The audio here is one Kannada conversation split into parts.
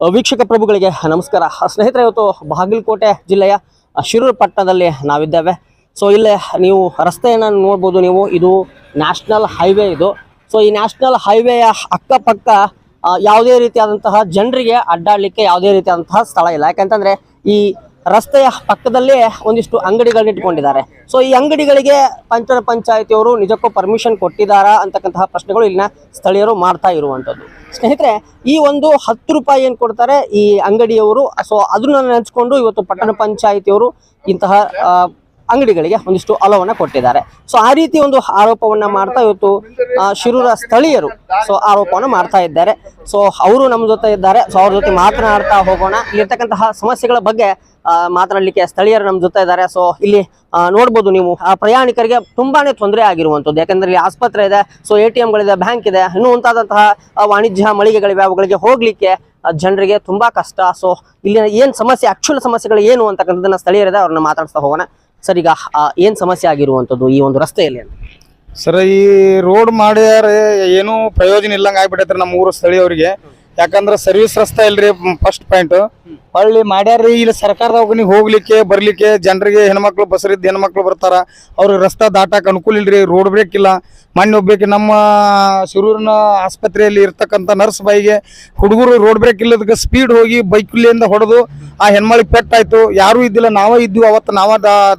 ವೀಕ್ಷಕ ಪ್ರಭುಗಳಿಗೆ ನಮಸ್ಕಾರ. ಸ್ನೇಹಿತರೆ, ಇವತ್ತು ಬಾಗಲಕೋಟೆ ಜಿಲ್ಲೆಯ ಶಿರೂರು ಪಟ್ಟಣದಲ್ಲಿ ನಾವಿದ್ದೇವೆ. ಸೊ, ಇಲ್ಲೇ ನೀವು ರಸ್ತೆಯನ್ನು ನೋಡ್ಬೋದು ನೀವು. ಇದು ನ್ಯಾಷನಲ್ ಹೈವೇ ಇದು. ಸೊ, ಈ ನ್ಯಾಷನಲ್ ಹೈವೇಯ ಅಕ್ಕಪಕ್ಕ ಯಾವುದೇ ರೀತಿಯಾದಂತಹ ಜನರಿಗೆ ಅಡ್ಡಾಡಲಿಕ್ಕೆ ಯಾವುದೇ ರೀತಿಯಾದಂತಹ ಸ್ಥಳ ಇಲ್ಲ. ಯಾಕಂತಂದರೆ ಈ ರಸ್ತೆಯ ಪಕ್ಕದಲ್ಲೇ ಒಂದಿಷ್ಟು ಅಂಗಡಿಗಳನ್ನ ಇಟ್ಕೊಂಡಿದ್ದಾರೆ. ಸೊ ಈ ಅಂಗಡಿಗಳಿಗೆ ಪಂಚ ಪಂಚಾಯತಿಯವರು ನಿಜಕ್ಕೂ ಪರ್ಮಿಷನ್ ಕೊಟ್ಟಿದ್ದಾರಾ ಅಂತಕ್ಕಂತಹ ಪ್ರಶ್ನೆಗಳು ಇಲ್ಲಿನ ಸ್ಥಳೀಯರು ಮಾಡ್ತಾ ಇರುವಂಥದ್ದು. ಸ್ನೇಹಿತರೆ, ಈ ಒಂದು ಹತ್ತು ರೂಪಾಯಿ ಏನು ಕೊಡ್ತಾರೆ ಈ ಅಂಗಡಿಯವರು? ಸೊ ಅದನ್ನ ನೆನೆಸ್ಕೊಂಡು ಇವತ್ತು ಪಟ್ಟಣ ಪಂಚಾಯತಿಯವರು ಇಂತಹ ಅಂಗಡಿಗಳಿಗೆ ಒಂದಿಷ್ಟು ಅಲವನ್ನ ಕೊಟ್ಟಿದ್ದಾರೆ. ಸೊ ಆ ರೀತಿ ಒಂದು ಆರೋಪವನ್ನ ಮಾಡ್ತಾ ಇವತ್ತು ಶಿರೂರ ಸ್ಥಳೀಯರು ಸೊ ಆರೋಪವನ್ನ ಮಾಡ್ತಾ ಇದ್ದಾರೆ. ಸೊ ಅವರು ನಮ್ಮ ಜೊತೆ ಇದ್ದಾರೆ. ಸೊ ಅವ್ರ ಜೊತೆ ಮಾತನಾಡ್ತಾ ಹೋಗೋಣ. ಇಲ್ಲಿರ್ತಕ್ಕಂತಹ ಸಮಸ್ಯೆಗಳ ಬಗ್ಗೆ ಮಾತನಾಡಲಿಕ್ಕೆ ಸ್ಥಳೀಯರು ನಮ್ಮ ಜೊತೆ ಇದ್ದಾರೆ. ಸೊ ಇಲ್ಲಿ ನೋಡ್ಬೋದು ನೀವು ಆ, ಪ್ರಯಾಣಿಕರಿಗೆ ತುಂಬಾನೇ ತೊಂದರೆ ಆಗಿರುವಂಥದ್ದು. ಯಾಕಂದ್ರೆ ಇಲ್ಲಿ ಆಸ್ಪತ್ರೆ ಇದೆ. ಸೊ ಎ ಟಿ ಎಂಗಳಿದೆ ಬ್ಯಾಂಕ್ ಇದೆ. ಇನ್ನೂ ಮುಂತಾದಂತಹ ವಾಣಿಜ್ಯ ಮಳಿಗೆಗಳಿವೆ. ಅವುಗಳಿಗೆ ಹೋಗ್ಲಿಕ್ಕೆ ಜನರಿಗೆ ತುಂಬಾ ಕಷ್ಟ. ಸೊ ಇಲ್ಲಿನ ಏನ್ ಸಮಸ್ಯೆ ಆಕ್ಚುಲ್ ಸಮಸ್ಯೆಗಳು ಏನು ಅಂತಕ್ಕಂಥದ್ದನ್ನ ಸ್ಥಳೀಯರಿದೆ ಅವ್ರನ್ನ ಮಾತಾಡ್ತಾ ಹೋಗೋಣ. ಸರ್, ಈಗ ಏನು ಸಮಸ್ಯೆ ಆಗಿರುವಂಥದ್ದು ಈ ಒಂದು ರಸ್ತೆಯಲ್ಲಿ ಸರ್, ಈ ರೋಡ್ ಮಾಡ್ಯಾರ ಏನು ಪ್ರಯೋಜನ ಇಲ್ಲಂಗ ಆಗ್ಬಿಟ್ಟೈತ್ರಿ ನಮ್ಮ ಊರು ಸ್ಥಳೀಯವ್ರಿಗೆ. ಯಾಕಂದ್ರೆ ಸರ್ವಿಸ್ ರಸ್ತೆ ಇಲ್ರಿ ಫಸ್ಟ್ ಪಾಯಿಂಟ್ ಹೊಳ್ಳಿ ಮಾಡ್ಯಾರ್ರಿ, ಇಲ್ಲಿ ಸರ್ಕಾರದವ್ರಿಗೆ ಹೋಗ್ಲಿಕ್ಕೆ, ಬರ್ಲಿಕ್ಕೆ ಜನರಿಗೆ ಹೆಣ್ಮಕ್ಳು ಬಸರಿದ್ದ ಹೆಣ್ಮಕ್ಳು ಬರ್ತಾರ. ಅವ್ರಿಗೆ ರಸ್ತೆ ದಾಟಕ್ಕೆ ಅನುಕೂಲ ಇಲ್ರಿ ರೋಡ್ ಬ್ರೇಕ್ ಇಲ್ಲ ಮೊನ್ನೆ ಒಬ್ಬಕ್ಕೆ ನಮ್ಮ ಶಿರೂರಿನ ಆಸ್ಪತ್ರೆಯಲ್ಲಿ ಇರ್ತಕ್ಕಂಥ ನರ್ಸ್ ಬಾಯಿಗೆ ಹುಡುಗರು ರೋಡ್ ಬ್ರೇಕ್ ಇಲ್ಲದಕ್ಕೆ ಸ್ಪೀಡ್ ಹೋಗಿ ಬೈಕ್ಲಿಂದ ಹೊಡೆದು ಆ ಹೆಣ್ಮಳಿಗೆ ಪೆಟ್ಟಾಯ್ತು, ಯಾರೂ ಇದ್ದಿಲ್ಲ, ನಾವೇ ಇದ್ವಿ, ಅವತ್ತು ನಾವ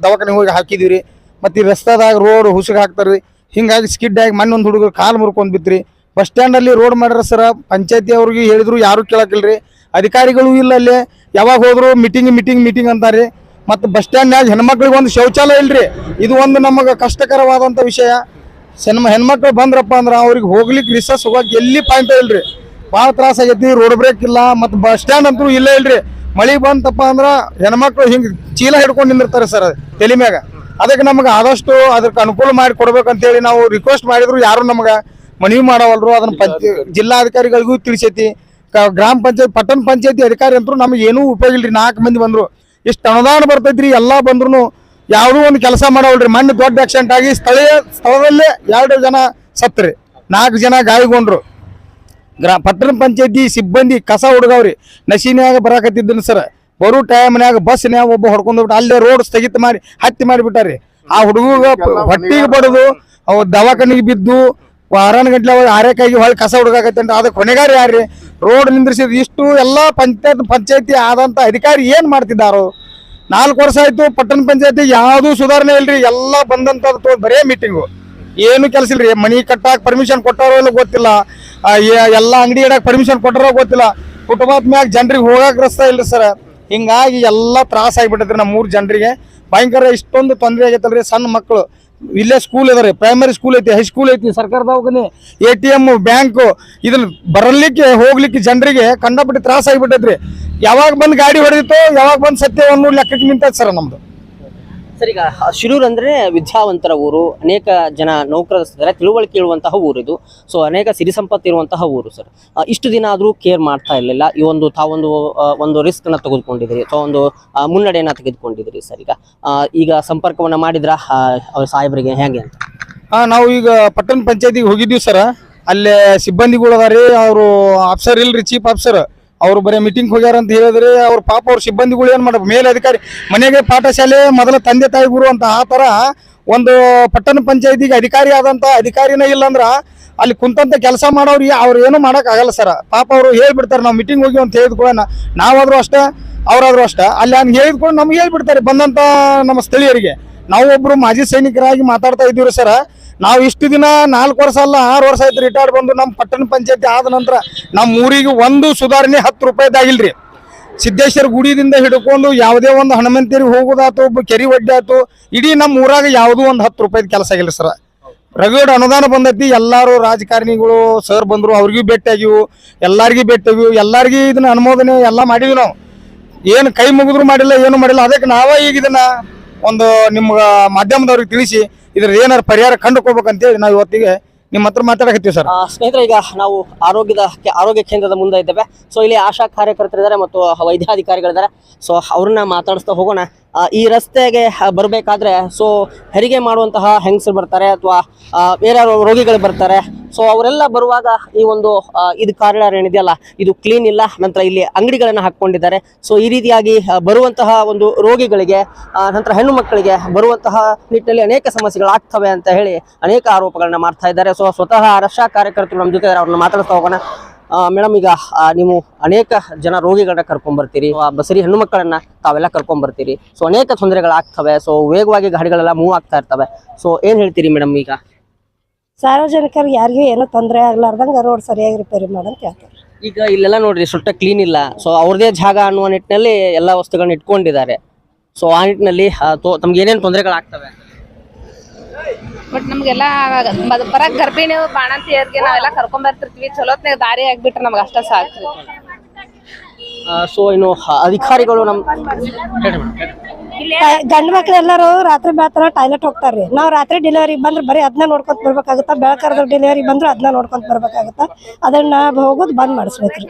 ದವಾಖಾನೆ ಹೋಗಿ ಹಾಕಿದೀವಿ ಮತ್ತು ಈ ರಸ್ತೆದಾಗ ರೋಡ್ ಹುಸಿಗೆ ಹಾಕ್ತಾರ್ರಿ. ಹಿಂಗಾಗಿ ಸ್ಕಿಡ್ ಆಗಿ ಒಂದು ಹುಡುಗರು ಕಾಲು ಮುರ್ಕೊಂಡ್ ಬಿತ್ರಿ. ಬಸ್ ಸ್ಟ್ಯಾಂಡ್ ಅಲ್ಲಿ ರೋಡ್ ಮಾಡ್ಯಾರ ಸರ, ಪಂಚಾಯತಿ ಅವ್ರಿಗೆ ಹೇಳಿದ್ರು, ಯಾರು ಕೇಳಕಿಲ್ರಿ. ಅಧಿಕಾರಿಗಳು ಇಲ್ಲ ಅಲ್ಲಿ, ಯಾವಾಗ ಹೋದ್ರು ಮೀಟಿಂಗ್ ಮೀಟಿಂಗ್ ಮೀಟಿಂಗ್ ಅಂತಾರೆ ಮತ್ತು ಬಸ್ ಸ್ಟ್ಯಾಂಡ್ನಾಗ ಹೆಣ್ಮಕ್ಳಿಗೆ ಒಂದು ಶೌಚಾಲಯ ಇಲ್ರಿ. ಇದು ಒಂದು ನಮಗೆ ಕಷ್ಟಕರವಾದಂಥ ವಿಷಯ. ಸಣ್ಣ ಹೆಣ್ಮಕ್ಳು ಬಂದ್ರಪ್ಪ ಅಂದ್ರೆ ಅವ್ರಿಗೆ ಹೋಗ್ಲಿಕ್ಕೆ ರಿಸಸ್ ಹೋಗಕ್ಕೆ ಎಲ್ಲಿ ಪಾಯಿಂಟ್ ಇಲ್ರಿ. ಭಾಳ ತ್ರಾಸ ಆಗೈತಿ ರೋಡ್ ಬ್ರೇಕ್ ಇಲ್ಲ, ಮತ್ತು ಬಸ್ ಸ್ಟ್ಯಾಂಡ್ ಅಂತೂ ಇಲ್ಲೇ ಇಲ್ರಿ. ಮಳಿ ಬಂತಪ್ಪ ಅಂದ್ರ ಹೆಣ್ಮಕ್ಳು ಹಿಂಗ್ ಚೀಲ ಹಿಡ್ಕೊಂಡು ನಿಂದಿರ್ತಾರೆ ಸರ್ ತಲೆ ಮ್ಯಾಗ. ಅದಕ್ಕೆ ನಮ್ಗೆ ಆದಷ್ಟು ಅದಕ್ಕೆ ಅನುಕೂಲ ಮಾಡಿ ಕೊಡ್ಬೇಕಂತೇಳಿ ನಾವು ರಿಕ್ವೆಸ್ಟ್ ಮಾಡಿದ್ರು, ಯಾರು ನಮ್ಗೆ ಮನವಿ ಮಾಡವಲ್ರು, ಅದನ್ನ ಪಂಚ, ಜಿಲ್ಲಾಧಿಕಾರಿಗಳಿಗೂ ತಿಳಿಸೈತಿ. ಗ್ರಾಮ ಪಂಚಾಯತ್, ಪಟ್ಟಣ ಪಂಚಾಯತಿ ಅಧಿಕಾರಿ ಅಂತೂ ನಮ್ಗೆ ಏನೂ ಉಪಯೋಗ ಇಲ್ರಿ. ನಾಲ್ಕು ಮಂದಿ ಬಂದ್ರು. ಇಷ್ಟು ಅನುದಾನ ಬರ್ತೈತ್ರಿ, ಎಲ್ಲಾ ಬಂದ್ರು ಯಾವುದೂ ಒಂದು ಕೆಲಸ ಮಾಡವಲ್ರಿ. ಮಣ್ಣು ದೊಡ್ಡ ಆಕ್ಸಿಡೆಂಟ್ ಆಗಿ ಸ್ಥಳೀಯ ಸ್ಥಳದಲ್ಲೇ ಎರಡು ಜನ ಸತ್ರಿ, ನಾಲ್ಕು ಜನ ಗಾಯಗೊಂಡ್ರು. ಗ್ರಾ ಪಟ್ಟಣ ಪಂಚಾಯತಿ ಸಿಬ್ಬಂದಿ ಕಸ ಹುಡುಗವ್ರಿ. ನಶಿನ್ಯಾಗ ಬರಾಕತ್ತಿದ್ದನ ಸರ್. ಬರೋ ಟೈಮ್ನಾಗ ಬಸ್ನ್ಯಾಗ ಒಬ್ಬ ಹೊಡ್ಕೊಂಡ್ಬಿಟ್ಟು ಹೋಗ್ಬಿಟ್ಟು ಅಲ್ಲೇ ರೋಡ್ ಸ್ಥಗಿತ ಮಾಡಿ ಹತ್ತಿ ಮಾಡಿಬಿಟ್ಟಾರಿ. ಆ ಹುಡುಗ ಹೊಟ್ಟಿಗೆ ಬಡದು ಅವ್ ದವಾಖಾನಿಗೆ ಬಿದ್ದು ವಾರಾನ ಗಂಟ್ಲೆ ಆರೇಕಾಗಿ ಹೊಳ್ಳಿ ಕಸ ಹುಡುಗಾಕತ್ತಂತ ಅದಕ್ಕೆ ಕೊನೆಗಾರಿ ಯಾರ್ರಿ? ರೋಡ್ ನಿಂದ್ರಿಸಿದ್ರು ಇಷ್ಟು ಎಲ್ಲಾ ಪಂಚಾಯತ್ ಪಂಚಾಯತಿ ಆದಂತ ಅಧಿಕಾರಿ ಏನ್ ಮಾಡ್ತಿದ್ದಾರು? ನಾಲ್ಕು ವರ್ಷ ಆಯ್ತು ಪಟ್ಟಣ ಪಂಚಾಯತಿ ಯಾವ್ದು ಸುಧಾರಣೆ ಇಲ್ರಿ. ಎಲ್ಲಾ ಬಂದಂತ ಬರೇ ಮೀಟಿಂಗು ಏನು ಕೆಲಸ ಇಲ್ರಿ? ಮನಿ ಕಟ್ಟಾಕ ಪರ್ಮಿಷನ್ ಇಲ್ಲ ಗೊತ್ತಿಲ್ಲ. ಎಲ್ಲ ಅಂಗಡಿ ಇಡಕ್ ಪರ್ಮಿಷನ್ ಕೊಟ್ಟಾರೋ ಗೊತ್ತಿಲ್ಲ. ಕುಟುಂಬದ ಮ್ಯಾಗ ಜನರಿಗೆ ಹೋಗಕ್ ರಸ್ತೆ ಇಲ್ರಿ ಸರ್. ಹಿಂಗಾಗಿ ಎಲ್ಲಾ ತ್ರಾಸ ಆಗ್ಬಿಟ್ಟೈತ್ರಿ ನಮ್ಮ ಮೂರು ಜನರಿಗೆ. ಭಯಂಕರ ಇಷ್ಟೊಂದು ತೊಂದರೆ ಆಗೈತಲ್ರಿ ಸಣ್ಣ ಮಕ್ಕಳು ಇಲ್ಲೇ ಸ್ಕೂಲ್ ಇದಾರೆ ಪ್ರೈಮರಿ ಸ್ಕೂಲ್ ಐತಿ ಹೈಸ್ಕೂಲ್ ಐತಿ, ಸರ್ಕಾರದ ಎ ಟಿ ಎಂ ಬ್ಯಾಂಕ್ ಇದನ್ನ ಬರಲಿಕ್ಕೆ, ಹೋಗ್ಲಿಕ್ಕೆ ಜನರಿಗೆ ಕಂಡಪಟ್ಟಿ ತ್ರಾಸ ಆಗಿಬಿಟ್ಟೈತ್ರಿ. ಯಾವಾಗ ಬಂದು ಗಾಡಿ ಹೊಡೆದಿತ್ತು, ಯಾವಾಗ ಬಂದು ಸತ್ಯ ಒಂದು ಲೆಕ್ಕಕ್ಕೆ ನಿಂತೈತೆ ಸರ್ ನಮ್ದು. ಸರ್, ಈಗ ಶಿರೂರು ಅಂದ್ರೆ ವಿದ್ಯಾವಂತರ ಊರು, ಅನೇಕ ಜನ ನೌಕರರ ತಿಳುವಳಿಕೆ ಇರುವಂತಹ ಊರಿದು ಸೊ ಅನೇಕ ಸಿರಿ ಸಂಪತ್ತು ಇರುವಂತಹ ಊರು ಸರ್. ಇಷ್ಟು ದಿನ ಆದರೂ ಕೇರ್ ಮಾಡ್ತಾ ಇರಲಿಲ್ಲ. ಈ ಒಂದು ತಾವೊಂದು ಒಂದು ರಿಸ್ಕ್ನ ತೆಗೆದುಕೊಂಡಿದ್ದೀರಿ ಅಥವಾ ಒಂದು ಮುನ್ನಡೆಯನ್ನು ತೆಗೆದುಕೊಂಡಿದ್ದೀರಿ ಸರ್ ಈಗ. ಈಗ ಸಂಪರ್ಕವನ್ನ ಮಾಡಿದ್ರ? ಸಾಹೇಬರಿಗೆ ಹೇಗೆ ಅಂತ? ನಾವು ಈಗ ಪಟ್ಟಣ ಪಂಚಾಯತಿಗೆ ಹೋಗಿದ್ದೀವಿ ಸರ್. ಅಲ್ಲೇ ಸಿಬ್ಬಂದಿಗಳು ಅದಾರಿ ಅವರು ಆಫ್ಸರ್ ಇಲ್ರಿ ಚೀಫ್ ಆಫ್ಸರ್ ಅವ್ರು ಬರೀ ಮೀಟಿಂಗ್ ಹೋಗ್ಯಾರ ಅಂತ ಹೇಳಿದ್ರೆ ಅವ್ರ ಪಾಪ ಅವ್ರ ಸಿಬ್ಬಂದಿಗಳು ಏನ್ ಮಾಡ್ಬೇಕು? ಮೇಲೆ ಅಧಿಕಾರಿ, ಮನೆಗೆ ಪಾಠಶಾಲೆ, ಮೊದಲ ತಂದೆ ತಾಯಿ ಗುರು ಅಂತ, ಆ ತರ ಒಂದು ಪಟ್ಟಣ ಪಂಚಾಯತಿಗೆ ಅಧಿಕಾರಿ ಆದಂತ ಅಧಿಕಾರಿನೇ ಇಲ್ಲ ಅಂದ್ರ ಅಲ್ಲಿ ಕುಂತಂತ ಕೆಲಸ ಮಾಡೋರು ಅವ್ರು ಏನು ಮಾಡಕ್ ಆಗಲ್ಲ ಸರ್. ಪಾಪ ಅವರು ಹೇಳ್ಬಿಡ್ತಾರೆ, ನಾವು ಮೀಟಿಂಗ್ ಹೋಗಿ ಅಂತ ಹೇಳಿದ್ಕೊಳ್ಳ ನಾವಾದ್ರೂ ಅಷ್ಟೇ, ಅವ್ರಾದ್ರೂ ಅಷ್ಟೇ. ಅಲ್ಲಿ ಹಂಗೆ ಹೇಳಿದ್ಕೊಂಡು ನಮ್ಗೆ ಹೇಳ್ಬಿಡ್ತಾರೆ ಬಂದಂತ ನಮ್ಮ ಸ್ಥಳೀಯರಿಗೆ. ನಾವು ಒಬ್ರು ಮಾಜಿ ಸೈನಿಕರಾಗಿ ಮಾತಾಡ್ತಾ ಇದ್ದೀವಿ ಸರ್. ನಾವು ಇಷ್ಟು ದಿನ ನಾಲ್ಕು ವರ್ಷ ಅಲ್ಲ, ಆರು ವರ್ಷ ಆಯ್ತು ರಿಟೈರ್ಡ್ ಬಂದು ನಮ್ಮ ಪಟ್ಟಣ ಪಂಚಾಯತಿ ಆದ ನಂತರ ನಮ್ಮ ಊರಿಗೆ ಒಂದು ಸುಧಾರಣೆ ಹತ್ತು ರೂಪಾಯಿದಾಗಿಲ್ರಿ ಸಿದ್ದೇಶ್ವರ ಗುಡಿದಿಂದ ಹಿಡ್ಕೊಂಡು ಯಾವುದೇ ಒಂದು ಹನುಮಂತೇರಿಗೆ ಹೋಗೋದಾತು ಕೆರಿ ಒಡ್ಡೆ ಆಯ್ತು ಇಡೀ ನಮ್ಮ ಊರಾಗ ಯಾವುದೂ ಒಂದು ಹತ್ತು ರೂಪಾಯಿದ ಕೆಲಸ ಆಗಿಲ್ಲ ಸರ್. ರಗಡ್ ಅನುದಾನ ಬಂದೈತಿ, ಎಲ್ಲಾರು ರಾಜಕಾರಣಿಗಳು ಸರ್ ಬಂದ್ರು, ಅವ್ರಿಗೂ ಭೇಟಿಯಾಗಿವು ಎಲ್ಲರಿಗೂ ಭೇಟಿಯಾಗಿವು ಎಲ್ಲರಿಗೂ ಇದನ್ನ ಅನುಮೋದನೆ ಎಲ್ಲ ಮಾಡಿದ್ವಿ ನಾವು. ಏನು ಕೈ ಮುಗಿದ್ರು ಮಾಡಿಲ್ಲ, ಏನು ಮಾಡಿಲ್ಲ, ಅದಕ್ಕೆ ನಾವ ಈಗ ಇದನ್ನ ಒಂದು ನಿಮ್ಗೆ ಮಾಧ್ಯಮದವ್ರಿಗೆ ತಿಳಿಸಿ ಇದ್ರ ಏನಾರು ಪರಿಹಾರ ಕಂಡುಕೋಬೇಕಂತೇಳಿ ನಾವು ಇವತ್ತಿಗೆ ನಿಮ್ಮ ಹತ್ರ ಮಾತಾಡಕತ್ತೀವಿ ಸರ್. ಸ್ನೇಹಿತರೆ, ಈಗ ನಾವು ಆರೋಗ್ಯದ ಆರೋಗ್ಯ ಕೇಂದ್ರದ ಮುಂದೆ ಇದ್ದೇವೆ. ಸೊ ಇಲ್ಲಿ ಆಶಾ ಕಾರ್ಯಕರ್ತರಿದ್ದಾರೆ ಮತ್ತು ವೈದ್ಯಾಧಿಕಾರಿಗಳಿದ್ದಾರೆ. ಸೊ ಅವ್ರನ್ನ ಮಾತಾಡಿಸ್ತಾ ಹೋಗೋಣ. ಈ ರಸ್ತೆಗೆ ಬರಬೇಕಾದ್ರೆ ಸೊ ಹೆರಿಗೆ ಮಾಡುವಂತಹ ಹೆಂಗಸರು ಬರ್ತಾರೆ ಅಥವಾ ಬೇರೆ ರೋಗಿಗಳು ಬರ್ತಾರೆ. ಸೊ ಅವರೆಲ್ಲ ಬರುವಾಗ ಈ ಒಂದು ಇದು ಕಾರಿಡಾರ್ ಏನಿದೆಯಲ್ಲ ಇದು ಕ್ಲೀನ್ ಇಲ್ಲ, ನಂತರ ಇಲ್ಲಿ ಅಂಗಡಿಗಳನ್ನು ಹಾಕೊಂಡಿದ್ದಾರೆ ಸೊ ಈ ರೀತಿಯಾಗಿ ಬರುವಂತಹ ಒಂದು ರೋಗಿಗಳಿಗೆ ನಂತರ ಹೆಣ್ಣು ಮಕ್ಕಳಿಗೆ ಬರುವಂತಹ ನಿಟ್ಟಿನಲ್ಲಿ ಅನೇಕ ಸಮಸ್ಯೆಗಳಾಗ್ತವೆ ಅಂತ ಹೇಳಿ ಅನೇಕ ಆರೋಪಗಳನ್ನ ಮಾಡ್ತಾ ಇದ್ದಾರೆ. ಸೊ ಸ್ವತಃ ರಕ್ಷಾ ಕಾರ್ಯಕರ್ತರು ನಮ್ಮ ಜೊತೆ ಅವ್ರನ್ನ ಮಾತಾಡ್ತಾ ಹೋಗೋಣ. ಮೇಡಮ್, ಈಗ ನೀವು ಅನೇಕ ಜನ ರೋಗಿಗಳನ್ನ ಕರ್ಕೊಂಡ್ ಬರ್ತೀರಿ. ಬಸರಿ ಹೆಣ್ಣು ಮಕ್ಕಳನ್ನ ತಾವೆಲ್ಲ ಕರ್ಕೊಂಡ್ ಬರ್ತೀರಿ. ಸೊ ಅನೇಕ ತೊಂದರೆಗಳಾಗ್ತವೆ. ಸೊ ವೇಗವಾಗಿ ಗಾಡಿಗಳೆಲ್ಲ ಮೂವ್ ಆಗ್ತಾ ಇರ್ತವೆ. ಸೊ ಏನ್ ಹೇಳ್ತೀರಿ ಮೇಡಮ್ ಈಗ? ಸಾರ್ವಜನಿಕರಿಗೆ ಯಾರಿಗೂ ಏನೂ ತೊಂದರೆ ಆಗ್ಲಾರ್ದಂಗೆ ರೋಡ್ ಸರಿಯಾಗಿ ರಿಪೇರಿ ಮಾಡಂತ ಹೇಳ್ತಾರೆ ಈಗ ಇಲ್ಲೆಲ್ಲ ನೋಡ್ರಿ ಸುಟ್ಟ ಕ್ಲೀನ್ ಇಲ್ಲ. ಸೊ ಅವ್ರದೇ ಜಾಗ ಅನ್ನುವ ನಿಟ್ಟಿನಲ್ಲಿ ಎಲ್ಲ ವಸ್ತುಗಳನ್ನ ಇಟ್ಕೊಂಡಿದ್ದಾರೆ. ಸೊ ಆ ನಿಟ್ಟಿನಲ್ಲಿ ತಮ್ಗೆ ಏನೇನು ತೊಂದರೆಗಳಾಗ್ತವೆ? ಬಟ್ ನಮ್ಗೆಲ್ಲ ಬರ ಬರಕ್ ಗರ್ಭಿಣಿ ಬಾಣಂತಿಯರಿಗೆ ನಾವೆಲ್ಲ ಕರ್ಕೊಂಡ್ ಬರ್ತಿರ್ತೀವಿ. ಚಲೋತ್ನಾಗ ದಾರಿ ಆಗ್ಬಿಟ್ರೆ ನಮ್ಗೆ ಅಷ್ಟ ಸಾಕು. ಸೊ ಇನ್ನು ಅಧಿಕಾರಿಗಳು ನಮ್ಮ ಗಂಡು ಮಕ್ಳು ಎಲ್ಲರೂ ರಾತ್ರಿ ಬೆಳತರ ಟಾಯ್ಲೆಟ್ ಹೋಗ್ತಾರ್ರಿ. ನಾವ್ ರಾತ್ರಿ ಡೆಲಿವರಿ ಬಂದ್ರೆ ಬರೀ ಅದನ್ನ ನೋಡ್ಕೊಂತ ಬರ್ಬೇಕಾಗತ್ತ? ಬೆಳಕರ್ದ ಡೆಲಿವರಿ ಬಂದ್ರೆ ಅದನ್ನ ನೋಡ್ಕೊಂತ ಬರ್ಬೇಕಾಗತ್ತ? ಅದನ್ನ ಹೋಗೋದು ಬಂದ್ ಮಾಡಿಸ್ಬೇಕ್ರಿ.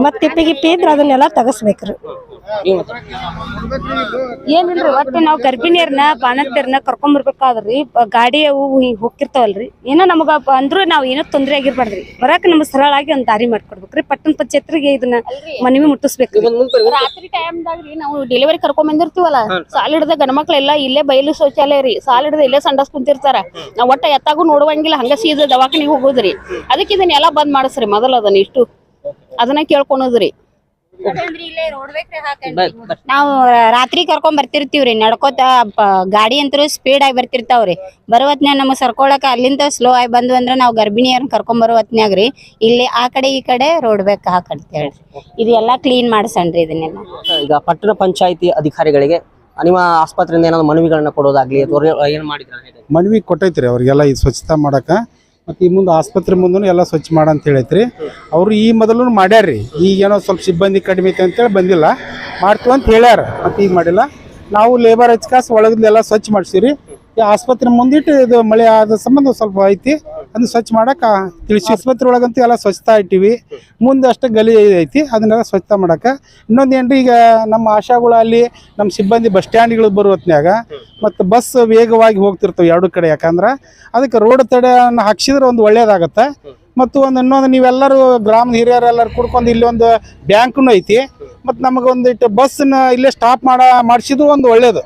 ಮತ್ ತಿಪ್ಪಿ ಗಿಪ್ಪಿ ಇದ್ರೆ ಅದನ್ನೆಲ್ಲ ತಗಸ್ಬೇಕ್ರಿ. ಏನಿಲ್ರಿ ಒಟ್ಟು ನಾವು ಗರ್ಭಿಣಿಯರ್ನ ಬಾಣಂತಿಯರ್ನ ಕರ್ಕೊಂಡ್ ಬರ್ಬೇಕಾದ್ರಿ. ಬ- ಗಾಡಿ ಅವು ಹಿಂಗ್ ಹೋಗಿರ್ತಾವಲ್ರಿ ಏನೋ ನಮಗ ಅಂದ್ರು ನಾವ್ ಏನೋ ತೊಂದ್ರೆ ಆಗಿರ್ಬಾರ್ದ್ರಿ. ಬರಾಕ ನಮ್ಗ್ ಸರಳಾಗಿ ಒಂದ್ ದಾರಿ ಮಾಡ್ಕೊಡ್ಬೇಕ್ರಿ. ಪಟ್ಟಣ ಪಂಚಾಯತ್ರಿಗೆ ಇದನ್ನ ಮನವಿ ಮುಟ್ಟಿಸ್ಬೇಕ್ರಿ. ರಾತ್ರಿ ಟೈಮ್ದಾಗ್ರಿ ನಾವು ಡೆಲಿವರಿ ಕರ್ಕೊಂಡ್ ಬಂದಿರ್ತೀವಲ್ಲ ಸಾಲ ಹಿಡ್ದ ಗಂಡ ಮಕ್ಳೆಲ್ಲ ಇಲ್ಲೇ ಬಯಲು ಶೌಚಾಲಯ ರೀ. ಸಾಲ ಹಿಡ್ದ ಇಲ್ಲೇ ಸಂಡಸ್ ಕುಂತಿರ್ತಾರ. ನಾವ್ ಒಟ್ಟ ಎತ್ತಾಗೂ ನೋಡುವಂಗಿಲ್ಲ ಹಂಗ ಸೀದ ದವಾಖಾನಿಗೆ ಹೋಗೋದ್ರಿ. ಅದಕ್ಕೆ ಇದನ್ನೆಲ್ಲ ಬಂದ್ ಮಾಡಿಸ್ರಿ ಮೊದಲ ಅದನ್ನ ಇಷ್ಟು. ಅದನ್ನ ಕೇಳ್ಕೊಳೋದ್ರಿ. ನಾವು ರಾತ್ರಿ ಕರ್ಕೊಂಡ್ ಬರ್ತಿರ್ತೀವ್ರಿ ನಡ್ಕೋತ ಗಾಡಿ ಅಂತರೂ ಸ್ಪೀಡ್ ಆಗಿ ಬರ್ತಿರ್ತಾವ್ರಿ. ಬರುವತ್ನ್ಯಾಗ ನಮಗ್ ಸರ್ಕೊಳಕ ಅಲ್ಲಿಂದ ಸ್ಲೋ ಆಗಿ ಬಂದ್ವಿ ಅಂದ್ರೆ ನಾವು ಗರ್ಭಿಣಿಯರ್ನ ಕರ್ಕೊಂಡ್ ಬರೋ ಹೊತ್ನ್ಯಾಗ ರೀ. ಇಲ್ಲಿ ಆ ಕಡೆ ಈ ಕಡೆ ರೋಡ್ ಬೇಕ ಹಾಕಂತ ಹೇಳ್ರಿ ಇದು ಎಲ್ಲಾ ಕ್ಲೀನ್ ಮಾಡ್ಸಣ್ರಿ ಇದನ್ನೆಲ್ಲ. ಈಗ ಪಟ್ಟಣ ಪಂಚಾಯಿತಿ ಅಧಿಕಾರಿಗಳಿಗೆ ನಿಮ್ಮ ಆಸ್ಪತ್ರೆಯಿಂದ ಏನಾದ್ರು ಮನವಿಗಳನ್ನ ಕೊಡೋದಾಗ್ಲಿ ಅಥವಾ ಏನು ಮಾಡಿದ್ರ ಮನವಿ ಕೊಟ್ಟೈತ್ರಿ ಅವ್ರಿಗೆಲ್ಲ ಈ ಸ್ವಚ್ಛತಾ ಮಾಡಕ. ಮತ್ತು ಈ ಮುಂದೆ ಆಸ್ಪತ್ರೆ ಮುಂದೂ ಎಲ್ಲ ಸ್ವಚ್ಛ ಮಾಡ ಅಂತ ಹೇಳೈತ್ರಿ. ಅವರು ಈ ಮೊದಲು ಮಾಡ್ಯಾರ್ರಿ. ಈಗೇನೋ ಸ್ವಲ್ಪ ಸಿಬ್ಬಂದಿ ಕಡಿಮೆ ಐತೆ ಅಂತೇಳಿ ಬಂದಿಲ್ಲ. ಮಾಡ್ತೀವಿ ಅಂತ ಹೇಳ್ಯಾರ. ಮತ್ತು ಈಗ ಮಾಡಿಲ್ಲ. ನಾವು ಲೇಬರ್ ಹಚ್ಕಾಸ್ ಒಳಗದೆಲ್ಲ ಸ್ವಚ್ಛ ಮಾಡಿಸಿರಿ ಈ ಆಸ್ಪತ್ರೆ ಮುಂದಿಟ್ಟು ಇದು ಮಳೆ ಆದ ಸಂಬಂಧ ಸ್ವಲ್ಪ ಐತಿ. ಅದನ್ನ ಸ್ವಚ್ಛ ಮಾಡಕ್ಕೆ ತಿಳಿಸಿ ಆಸ್ಪತ್ರೆ ಒಳಗಂತೂ ಎಲ್ಲ ಸ್ವಚ್ಛತಾ ಇಟ್ಟಿವಿ. ಮುಂದೆ ಅಷ್ಟೇ ಗಲಿ ಐತಿ, ಅದನ್ನೆಲ್ಲ ಸ್ವಚ್ಛತಾ ಮಾಡಕ. ಇನ್ನೊಂದು ಏನ್ರಿ ಈಗ ನಮ್ಮ ಆಶಾಗಳು ಅಲ್ಲಿ ನಮ್ಮ ಸಿಬ್ಬಂದಿ ಬಸ್ ಸ್ಟ್ಯಾಂಡ್ಗಳು ಬರೋ ಹೊತ್ನ್ಯಾಗ ಮತ್ತು ಬಸ್ ವೇಗವಾಗಿ ಹೋಗ್ತಿರ್ತವೆ ಎರಡು ಕಡೆ, ಯಾಕಂದ್ರೆ ಅದಕ್ಕೆ ರೋಡ್ ತಡೆಯನ್ನು ಹಾಕ್ಸಿದ್ರೆ ಒಂದು ಒಳ್ಳೇದಾಗತ್ತೆ. ಮತ್ತು ಒಂದು ಇನ್ನೊಂದು ನೀವೆಲ್ಲರೂ ಗ್ರಾಮದ ಹಿರಿಯರೆಲ್ಲರೂ ಕುಡ್ಕೊಂಡು ಇಲ್ಲಿ ಒಂದು ಬ್ಯಾಂಕ್ನು ಐತಿ. ಮತ್ತು ನಮಗೊಂದಿಟ್ಟು ಬಸ್ಸನ್ನ ಇಲ್ಲೇ ಸ್ಟಾಪ್ ಮಾಡ, ಮಾಡಿಸಿದ್ರು ಒಂದು ಒಳ್ಳೇದು.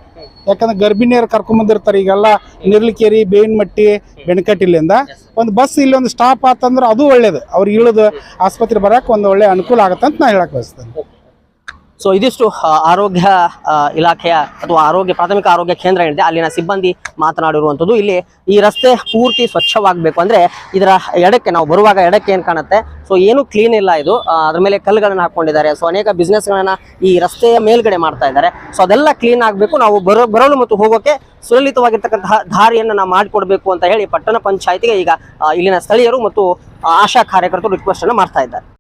ಯಾಕಂದ್ರೆ ಗರ್ಭಿಣಿಯರು ಕರ್ಕೊಂಬಂದಿರ್ತಾರೆ ಈಗೆಲ್ಲ ನಿರ್ಲಿಕೇರಿ, ಬೇವಿನಮಟ್ಟಿ, ಬೆಣಕಟ್ಟಿಲಿಂದ ಒಂದು ಬಸ್ ಇಲ್ಲಿ ಒಂದು ಸ್ಟಾಪ್ ಆತಂದ್ರೆ ಅದು ಒಳ್ಳೇದು. ಅವ್ರಿಗೆ ಇಳಿದು ಆಸ್ಪತ್ರೆ ಬರಕ್ಕೆ ಒಂದು ಒಳ್ಳೆ ಅನುಕೂಲ ಆಗುತ್ತೆ ಅಂತ ನಾ ಹೇಳಕ್ ಬಯಸ್ತೇನೆ. ಸೊ ಇದಿಷ್ಟು ಆರೋಗ್ಯ ಇಲಾಖೆಯ ಅಥವಾ ಆರೋಗ್ಯ, ಪ್ರಾಥಮಿಕ ಆರೋಗ್ಯ ಕೇಂದ್ರ ಏನಿದೆ, ಅಲ್ಲಿನ ಸಿಬ್ಬಂದಿ ಮಾತನಾಡಿರುವಂಥದ್ದು. ಇಲ್ಲಿ ಈ ರಸ್ತೆ ಪೂರ್ತಿ ಸ್ವಚ್ಛವಾಗಬೇಕು ಅಂದರೆ ಇದರ ಎಡಕ್ಕೆ, ನಾವು ಬರುವಾಗ ಎಡಕ್ಕೆ ಏನು ಕಾಣುತ್ತೆ? ಸೊ ಏನು ಕ್ಲೀನ್ ಇಲ್ಲ ಇದು. ಅದ್ರ ಮೇಲೆ ಕಲ್ಲುಗಳನ್ನ ಹಾಕೊಂಡಿದ್ದಾರೆ. ಸೊ ಅನೇಕ ಬಿಸ್ನೆಸ್ಗಳನ್ನ ಈ ರಸ್ತೆಯ ಮೇಲ್ಗಡೆ ಮಾಡ್ತಾ ಇದ್ದಾರೆ. ಸೊ ಅದೆಲ್ಲ ಕ್ಲೀನ್ ಆಗಬೇಕು. ನಾವು ಬರೋ, ಬರಲು ಮತ್ತು ಹೋಗೋಕೆ ಸುಲಲಿತವಾಗಿರ್ತಕ್ಕಂತಹ ದಾರಿಯನ್ನು ನಾವು ಮಾಡಿಕೊಡ್ಬೇಕು ಅಂತ ಹೇಳಿ ಪಟ್ಟಣ ಪಂಚಾಯತಿಗೆ ಈಗ ಇಲ್ಲಿನ ಸ್ಥಳೀಯರು ಮತ್ತು ಆಶಾ ಕಾರ್ಯಕರ್ತರು ರಿಕ್ವೆಸ್ಟ್ ಅನ್ನು ಮಾಡ್ತಾ ಇದ್ದಾರೆ.